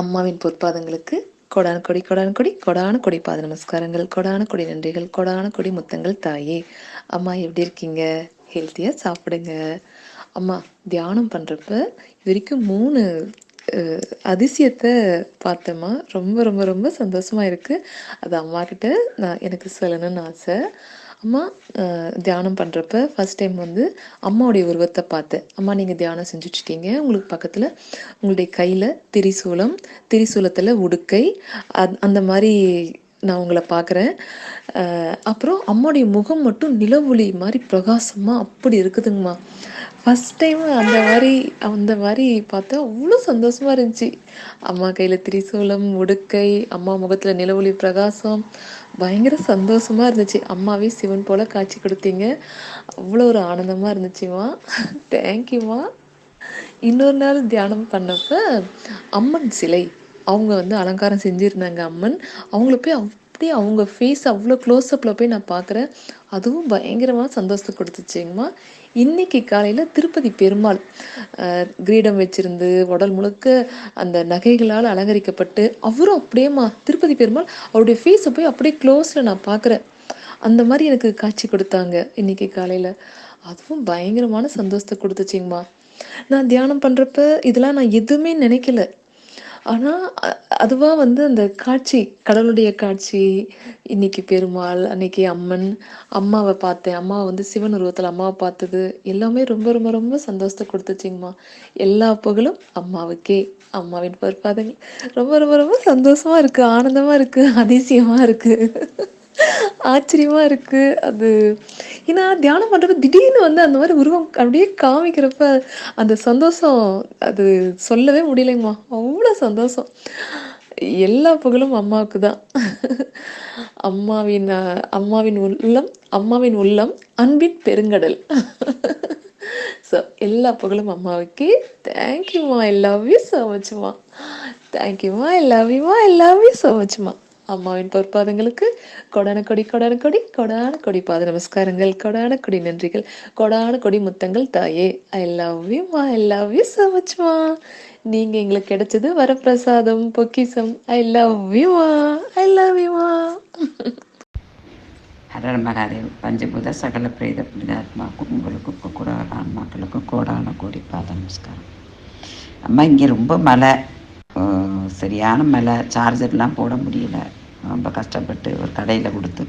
அம்மாவின் பொற்பாதங்களுக்கு கொடான கொடி கொடான கொடி கொடான கொடி பாத நமஸ்காரங்கள் கொடான கொடி நன்றிகள் கொடான கொடி முத்தங்கள் தாயே. அம்மா எப்படி இருக்கீங்க? ஹெல்த்தியாக சாப்பிடுங்க. அம்மா தியானம் பண்ணுறப்ப இது வரைக்கும் மூணு அதிசயத்தை பார்த்தோமா ரொம்ப ரொம்ப ரொம்ப சந்தோஷமா இருக்கு. அது அம்மா கிட்ட நான் எனக்கு சொல்லணும்னு ஆசை. அம்மா தியானம் பண்ணுறப்ப ஃபஸ்ட் டைம் வந்து அம்மாவுடைய உருவத்தை பார்த்தேன் அம்மா நீங்கள் தியானம் செஞ்சுட்ருக்கீங்க. உங்களுக்கு பக்கத்தில் உங்களுடைய கையில் திரிசூலம் திரிசூலத்தில் உடுக்கை அந் அந்த மாதிரி நான் உங்களை பார்க்குறேன். அப்புறம் அம்மாவுடைய முகம் மட்டும் நிலவொளி மாதிரி பிரகாசமாக அப்படி இருக்குதுங்கம்மா. ஃபஸ்ட் டைம் அந்த மாதிரி அந்த மாதிரி பார்த்தா அவ்வளோ சந்தோஷமாக இருந்துச்சு. அம்மா கையில் திரிசூலம் உடுக்கை அம்மா முகத்தில் நிலவொளி பிரகாசம். பயங்கர சந்தோஷமா இருந்துச்சு. அம்மாவே சிவன் போல் காட்சி கொடுத்தீங்க. அவ்வளோ ஒரு ஆனந்தமாக இருந்துச்சுமா. தேங்க்யூமா இன்னொரு நாள் தியானம் பண்ணப்ப அம்மன் சிலை. அவங்க வந்து அலங்காரம் செஞ்சுருந்தாங்க அம்மன். அவங்கள போய் அப்படியே அவங்க ஃபேஸ் அவ்வளோ க்ளோஸ்அப்பில் போய் நான் பார்க்குறேன் அதுவும் பயங்கரமாக சந்தோஷத்தை கொடுத்துச்சிங்கம்மா. இன்னைக்கு காலையில் திருப்பதி பெருமாள் கிரீடம் வச்சிருந்து உடல் முழுக்க அந்த நகைகளால் அலங்கரிக்கப்பட்டு அவரும் அப்படியேம்மா திருப்பதி பெருமாள் அவருடைய ஃபேஸை போய் அப்படியே க்ளோஸில் நான் பார்க்குறேன் அந்த மாதிரி எனக்கு காட்சி கொடுத்தாங்க இன்னைக்கு காலையில். அதுவும் பயங்கரமான சந்தோஷத்தை கொடுத்துச்சிங்கம்மா. நான் தியானம் பண்ணுறப்ப இதெல்லாம் நான் எதுவுமே நினைக்கல. ஆனால் அதுவாக வந்து அந்த காட்சி கடவுளுடைய காட்சி இன்னைக்கு பெருமாள் அன்னைக்கு அம்மன் அம்மாவை பார்த்தேன். அம்மாவை வந்து சிவன் உருவத்தில் அம்மாவை பார்த்தது எல்லாமே ரொம்ப ரொம்ப ரொம்ப சந்தோஷத்தை கொடுத்துச்சிங்கம்மா. எல்லா புகழும் அம்மாவுக்கே அம்மாவின் பொறுப்பாதங்கள் ரொம்ப ரொம்ப ரொம்ப சந்தோஷமாக இருக்குது ஆனந்தமாக இருக்குது அதிசயமாக இருக்குது ஆச்சரியமா இருக்கு. அது ஏன்னா தியானம் பண்றப்ப திடீர்னு வந்து அந்த மாதிரி உருவம் அப்படியே காமிக்கிறப்ப அந்த சந்தோஷம் அது சொல்லவே முடியலைங்கம்மா. அவ்வளோ சந்தோஷம். எல்லா புகழும் அம்மாவுக்கு தான் அம்மாவின் அம்மாவின் உள்ளம் அம்மாவின் உள்ளம் அன்பின் பெருங்கடல். ஸோ எல்லா புகழும் அம்மாவுக்கு. தேங்க்யூம்மா ஐ லவ் யூ ஸோ மச்மா தேங்க்யூம்மா ஐ லவ் யூமா ஐ லவ் யூ ஸோ மச்மா அம்மாவின் பொற்பாதங்களுக்கு கொடான கொடி கொடான கொடி கொடான கொடி. பாத நமஸ்காரங்கள் கொடான கொடி நன்றிகள் கொடான கொடி முத்தங்கள். தாயே ஐ லவ் யூமா ஐ லவ் யூ ஸோ மச்மா நீங்கள் எங்களுக்கு கிடைச்சது வரப்பிரசாதம் பொக்கிசம் ஐ லவ் யூமா ஐ லவ் யூமா ஹரர் மகாதேவ் பஞ்சபூத சகல பிரேத புனிதாத்மாக்கும் உங்களுக்கும் கூட ஆன்மாக்களுக்கும் கோடான கோடி பாத நமஸ்காரம். அம்மா இங்கே ரொம்ப மழை. சரியான மேலே சார்ஜர்லாம் போட முடியல. ரொம்ப கஷ்டப்பட்டு ஒரு கடையில் கொடுத்து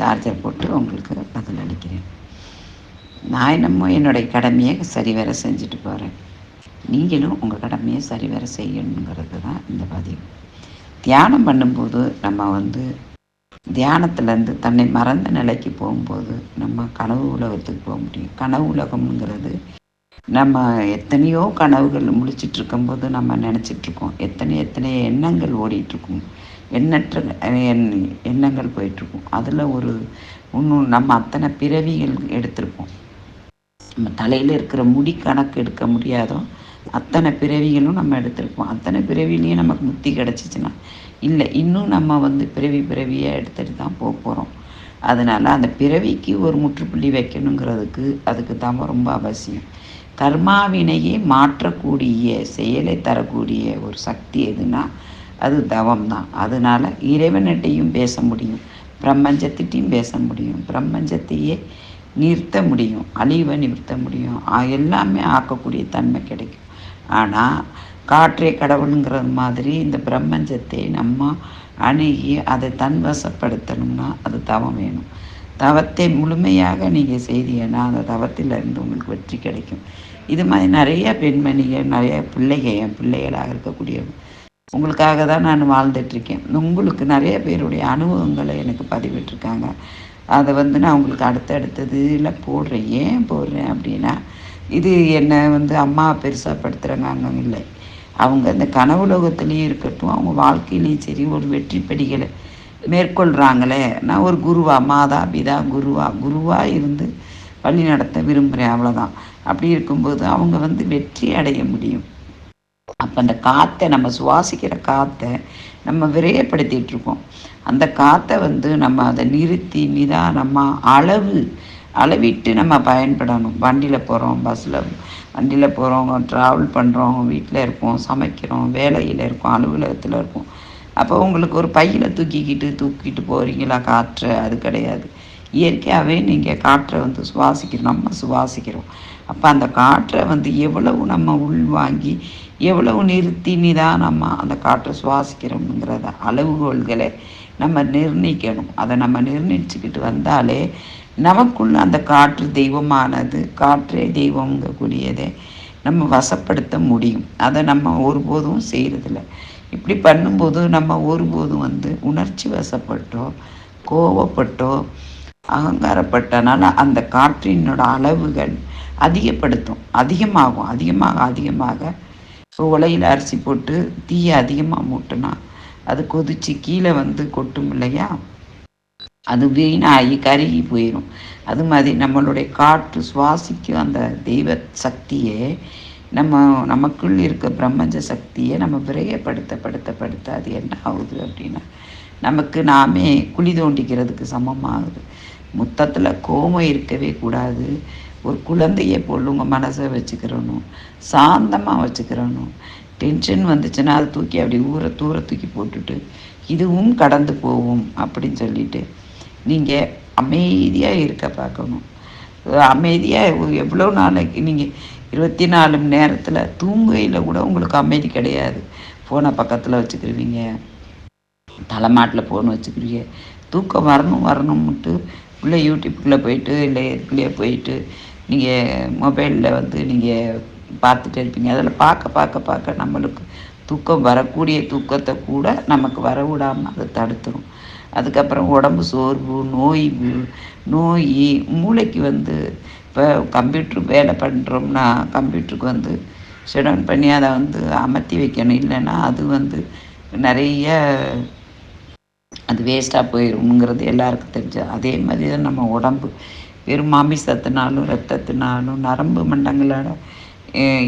சார்ஜர் போட்டு உங்களுக்கு பதில் அளிக்கிறேன். நான் என்னமோ என்னுடைய கடமையை சரிவர செஞ்சுட்டு போகிறேன் நீங்களும் உங்கள் கடமையை சரிவர செய்யணுங்கிறது தான் இந்த பதிவு. தியானம் பண்ணும்போது நம்ம வந்து தியானத்துலேருந்து தன்னை மறந்த நிலைக்கு போகும்போது நம்ம கனவு உலகத்துக்கு போக முடியும். கனவு உலகம்ங்கிறது நம்ம எத்தனையோ கனவுகள் முழிச்சிட்டு இருக்கும்போது நம்ம நினச்சிட்டு இருக்கோம் எத்தனை எத்தனை எண்ணங்கள் ஓடிட்டுருக்கும் எண்ணற்ற எண் எண்ணங்கள் போயிட்டுருக்கும் அதில் ஒரு இன்னும் நம்ம அத்தனை பிறவிகள் எடுத்திருப்போம். நம்ம தலையில் இருக்கிற முடி கணக்கு எடுக்க முடியாதோ அத்தனை பிறவிகளும் நம்ம எடுத்திருப்போம். அத்தனை பிறவிலையும் நமக்கு முத்தி கிடச்சிச்சின்னா இல்லை இன்னும் நம்ம வந்து பிறவி பிறவியாக எடுத்துகிட்டு தான் போக போகிறோம் அதனால் அந்த பிறவிக்கு ஒரு முற்றுப்புள்ளி வைக்கணுங்கிறதுக்கு அதுக்கு தான் ரொம்ப அவசியம். கர்மாவினையே மாற்றக்கூடிய செயலை தரக்கூடிய ஒரு சக்தி எதுனா அது தவம் தான் அதனால் இறைவனிட்டையும் பேச முடியும் பிரபஞ்சத்திட்டையும் பேச முடியும் பிரம்மஞ்சத்தையே நிறுத்த முடியும் அழிவை நிறுத்த முடியும். எல்லாமே ஆக்கக்கூடிய தன்மை கிடைக்கும். ஆனால் காற்றே கடவுளுங்கிறது மாதிரி இந்த பிரம்மஞ்சத்தை நம்ம அணுகி அதை தன்வசப்படுத்தணும்னா அது தவம் வேணும். தவத்தை முழுமையாக நீங்கள் செய்தீங்கன்னா அந்த தவத்திலிருந்து உங்களுக்கு வெற்றி கிடைக்கும். இது மாதிரி நிறைய பெண்மணிகள் நிறைய பிள்ளைகள் என் பிள்ளைகளாக இருக்கக்கூடிய உங்களுக்காக தான் நான் வாழ்ந்துட்டுருக்கேன். உங்களுக்கு நிறைய பேருடைய அனுபவங்களை எனக்கு பதிவிட்டிருக்காங்க. அதை வந்து நான் உங்களுக்கு அடுத்தடுத்ததுல போடுறேன். ஏன் போடுறேன் அப்படின்னா இது என்னை வந்து அம்மா பெருசாக படுத்துகிறாங்க இல்லை. அவங்க இந்த கனவுலோகத்துலேயும் இருக்கட்டும் அவங்க வாழ்க்கையிலையும் சரி ஒரு வெற்றி படிகளை மேற்கொள்கிறாங்களே நான் ஒரு குருவா மாதா பிதா குருவா குருவாக இருந்து வழி நடத்த விரும்புகிறேன் அவ்வளோதான் அப்படி இருக்கும்போது அவங்க வந்து வெற்றி அடைய முடியும். அப்போ அந்த காற்றை நம்ம சுவாசிக்கிற காற்றை நம்ம விரையப்படுத்திகிட்டு இருக்கோம். அந்த காற்றை வந்து நம்ம அதை நிறுத்தி நிதானமாக அளவு அளவிட்டு நம்ம பயன்படணும். வண்டியில் போகிறோம் பஸ்ஸில் வண்டியில் போகிறோம் ட்ராவல் பண்ணுறோம் வீட்டில் இருக்கோம் சமைக்கிறோம் வேலையில் இருக்கோம் அலுவலகத்தில் இருக்கோம். அப்போ உங்களுக்கு ஒரு பையில் தூக்கிக்கிட்டு தூக்கிட்டு போகிறீங்களா காற்றை? அது கிடையாது. இயற்கையாகவே நீங்கள் காற்றை வந்து சுவாசிக்கிறோம் நம்ம சுவாசிக்கிறோம். அப்போ அந்த காற்றை வந்து எவ்வளவு நம்ம உள்வாங்கி எவ்வளவு நிறுத்தி நிதானமாக அந்த காற்றை சுவாசிக்கிறோம்ங்கிறத அளவுகோல்களை நம்ம நிர்ணயிக்கணும். அதை நம்ம நிர்ணயிச்சுக்கிட்டு வந்தாலே நமக்குள்ள அந்த காற்று தெய்வமானது காற்றே தெய்வங்கக்கூடியதை நம்ம வசப்படுத்த முடியும். அதை நம்ம ஒருபோதும் செய்கிறதில்ல இப்படி பண்ணும்போது நம்ம ஒருபோதும் வந்து உணர்ச்சி வசப்பட்டோ கோவப்பட்டோ அகங்காரப்பட்டனால அந்த காற்றினோட அளவுகள் அதிகப்படுத்தும். அதிகமாகும். அதிகமாக அதிகமாக இப்போ உலையில் அரிசி போட்டு தீயை அதிகமாக மூட்டினா அது கொதிச்சு கீழே வந்து கொட்டும் இல்லையா? அது வீணாகி கருகி போயிடும் அது மாதிரி நம்மளுடைய காற்று சுவாசிக்கும் அந்த தெய்வ சக்தியே நம்ம நமக்குள் இருக்க பிரம்மஞ்ச சக்தியை நம்ம விரயப்படுத்த படுத்த படுத்த அது என்ன ஆகுது அப்படின்னா நமக்கு நாமே குழி தோண்டிக்கிறதுக்கு சமமாகுது. மொத்தத்தில் கோமம் இருக்கவே கூடாது. ஒரு குழந்தையை போல் உங்கள் மனசை வச்சுக்கிறணும். சாந்தமாக வச்சுக்கிறணும். டென்ஷன் வந்துச்சுன்னா அதை தூக்கி அப்படி ஊற தூர தூக்கி போட்டுட்டு இதுவும் கடந்து போகும் அப்படின்னு சொல்லிட்டு நீங்கள் அமைதியாக இருக்க பார்க்கணும். அமைதியாக எவ்வளோ நாளைக்கு நீங்கள் இருபத்தி நாலு மணி நேரத்தில் தூங்கையில் கூட உங்களுக்கு அமைதி கிடையாது. ஃபோனை பக்கத்தில் வச்சுக்கிருவீங்க. தலைமாட்டில் ஃபோன் வச்சுக்கிறீங்க தூக்கம் வரணும் வரணும்ட்டு உள்ளே யூடியூப்புக்குள்ளே போயிட்டு இல்லை இதுக்குள்ளேயே போயிட்டு நீங்கள் மொபைலில் வந்து நீங்கள் பார்த்துட்டே இருப்பீங்க. அதில் பார்க்க பார்க்க பார்க்க நம்மளுக்கு தூக்கம் வரக்கூடிய தூக்கத்தை கூட நமக்கு வர விடாமல் அதை தடுத்துரும். அதுக்கப்புறம் உடம்பு சோர்வு நோய் நோய் மூளைக்கு வந்து இப்போ கம்ப்யூட்ரு வேலை பண்ணுறோம்னா கம்ப்யூட்டருக்கு வந்து ஷெடவுன் பண்ணி அதை வந்து அமர்த்தி வைக்கணும். இல்லைன்னா அது வந்து நிறைய அது வேஸ்ட்டாக போயிடும்ங்கிறது எல்லாருக்கும் தெரிஞ்சு. அதே மாதிரி தான் நம்ம உடம்பு. வெறும் மாமிசத்தினாலும் ரத்தத்தினாலும் நரம்பு மண்டங்களால்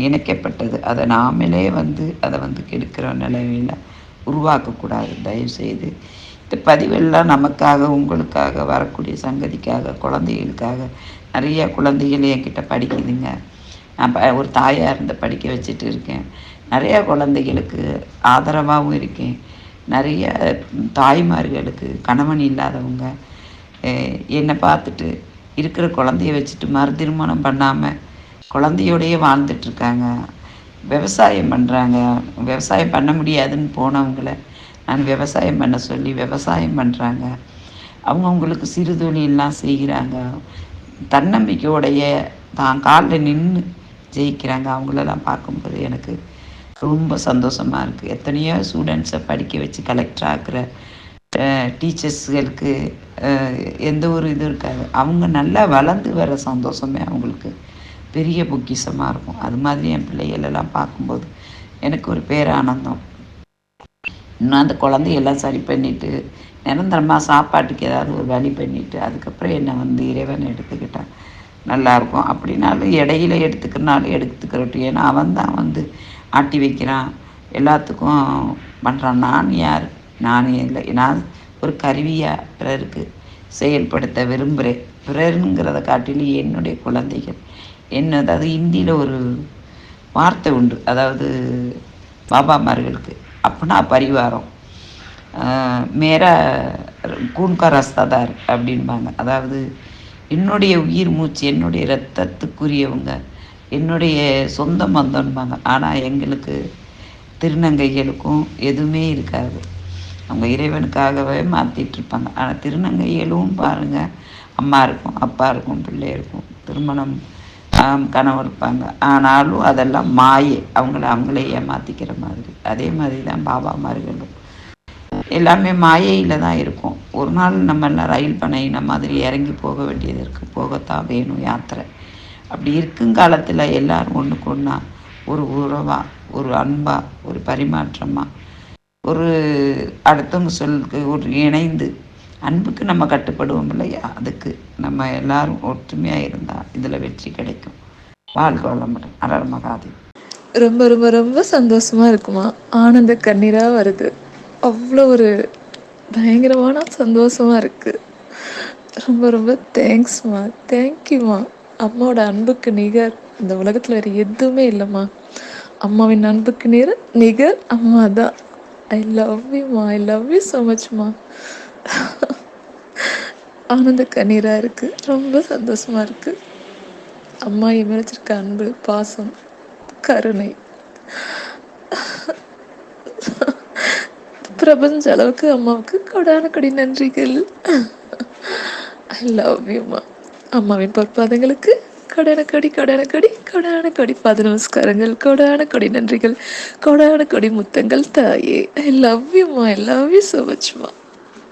இணைக்கப்பட்டது. அதை நாமளே வந்து அதை வந்து கெடுக்கிற நிலைமையில் உருவாக்கக்கூடாது. தயவுசெய்து இந்த பதிவெல்லாம் நமக்காக உங்களுக்காக வரக்கூடிய சங்கதிக்காக குழந்தைகளுக்காக நிறைய குழந்தைகள் என்கிட்ட படிக்குதுங்க. நான் ப ஒரு தாயாக இருந்து படிக்க வச்சுட்டு இருக்கேன். நிறையா குழந்தைகளுக்கு ஆதரவாகவும் இருக்கேன். நிறைய தாய்மார்களுக்கு கணவன் இல்லாதவங்க என்னை பார்த்துட்டு இருக்கிற குழந்தைய வச்சுட்டு மறு திருமணம் பண்ணாமல் குழந்தையோடையே வாழ்ந்துட்டுருக்காங்க விவசாயம் பண்ணுறாங்க விவசாயம் பண்ண முடியாதுன்னு போனவங்கள நான் விவசாயம் பண்ண சொல்லி விவசாயம் பண்ணுறாங்க அவங்கவுங்களுக்கு சிறு தொழிலெலாம் செய்கிறாங்க. தன்னம்பிக்கையோடைய தான் காலில் நின்று ஜெயிக்கிறாங்க. அவங்களெல்லாம் பார்க்கும்போது எனக்கு ரொம்ப சந்தோஷமாக இருக்குது எத்தனையோ ஸ்டூடெண்ட்ஸை படிக்க வச்சு கலெக்டர் ஆக்குற டீச்சர்ஸ்களுக்கு எந்த ஒரு இதுவும் இருக்காது. அவங்க நல்லா வளர்ந்து வர சந்தோஷமே அவங்களுக்கு. பெரிய பொக்கிஷமாக இருக்கும். அது மாதிரி என் பிள்ளைகளெல்லாம் பார்க்கும்போது எனக்கு ஒரு பேரானந்தம். இன்னும் அந்த குழந்தையெல்லாம் சரி பண்ணிவிட்டு நிரந்தரமாக சாப்பாட்டுக்கு ஏதாவது ஒரு வழி பண்ணிவிட்டு அதுக்கப்புறம் என்னை வந்து இறைவன் எடுத்துக்கிட்டான் நல்லாயிருக்கும். அப்படின்னாலும் இடையில எடுத்துக்கிறனாலும் எடுத்துக்கிறட்டும். ஏன்னா அவன் தான் வந்து ஆட்டி வைக்கிறான். எல்லாத்துக்கும் பண்ணுறான் நான் யார்? நானே இல்லை. நான் ஒரு கருவியாக பிறருக்கு செயல்படுத்த விரும்புகிறேன். பிறருங்கிறத காட்டிலும் என்னுடைய குழந்தைகள். என்ன அதாவது ஹிந்தியில் ஒரு வார்த்தை உண்டு. அதாவது பாபாமார்களுக்கு அப்படின்னா பரிவாரம். மேரா கூன்கா ரஸ்தாதார் அப்படின்பாங்க அதாவது என்னுடைய உயிர் மூச்சு என்னுடைய ரத்தத்துக்குரியவங்க என்னுடைய சொந்த மந்தம்பாங்க ஆனால் எங்களுக்கு திருநங்கைகளுக்கும் எதுவுமே இருக்காது. அவங்க இறைவனுக்காகவே மாற்றிட்டு இருப்பாங்க ஆனால் திருநங்கைகளும் பாருங்கள் அம்மா இருக்கும் அப்பா இருக்கும் பிள்ளை இருக்கும். திருமணம் கனவு இருப்பாங்க. ஆனாலும் அதெல்லாம் மாயை. அவங்கள அவங்களே ஏமாற்றிக்கிற மாதிரி. அதே மாதிரி தான் பாபா மார்களும். எல்லாமே மாயையில் தான் இருக்கும். ஒரு நாள் நம்ம எல்லாம் ரயில் பணையின மாதிரி இறங்கி போக வேண்டியது இருக்குது போகத்தான் வேணும் யாத்திரை. அப்படி இருக்கும் காலத்தில் எல்லோரும் ஒன்றுக்கு ஒன்றா ஒரு உறவாக ஒரு அன்பாக ஒரு பரிமாற்றமாக ஒரு அடுத்தவங்க சொல்லுக்கு ஒரு இணைந்து அன்புக்கு நம்ம கட்டுப்படுவோம் இல்லையா? அதுக்கு நம்ம எல்லாரும் ஒற்றுமையாக இருந்தால் இதில் வெற்றி கிடைக்கும். வாழ்க வளமுடன். அலர் மகாதேவ். ரொம்ப ரொம்ப ரொம்ப சந்தோஷமாக இருக்குமா? ஆனந்த கண்ணீராக வருது. அவ்வளோ ஒரு பயங்கரமான சந்தோஷமாக இருக்குது ரொம்ப ரொம்ப தேங்க்ஸ்மா தேங்க்யூமா அம்மாவோட அன்புக்கு நிகர் இந்த உலகத்தில் வேறு எதுவுமே இல்லைம்மா. அம்மாவின் அன்புக்கு நிகர் நிகர் அம்மா தான் ஐ லவ் யூமா ஐ லவ் யூ ஸோ மச்மா ஆனந்த கண்ணீராக இருக்குது ரொம்ப சந்தோஷமாக இருக்குது அம்மா இமரிச்சிருக்க அன்பு பாசம் கருணை. பிரபஞ்ச அளவுக்கு அம்மாவுக்கு கொடான கொடி நன்றிகள். ஐ லவ் யூம்மா அம்மாவின் பொற்பாதங்களுக்கு கொடான கொடி கொடான கொடி கொடான கொடி பாத நமஸ்காரங்கள் கொடான கொடி நன்றிகள் கொடான கொடி முத்தங்கள் தாயே. ஐ லவ் யூம்மா ஐ லவ் யூ ஸோ மச்மா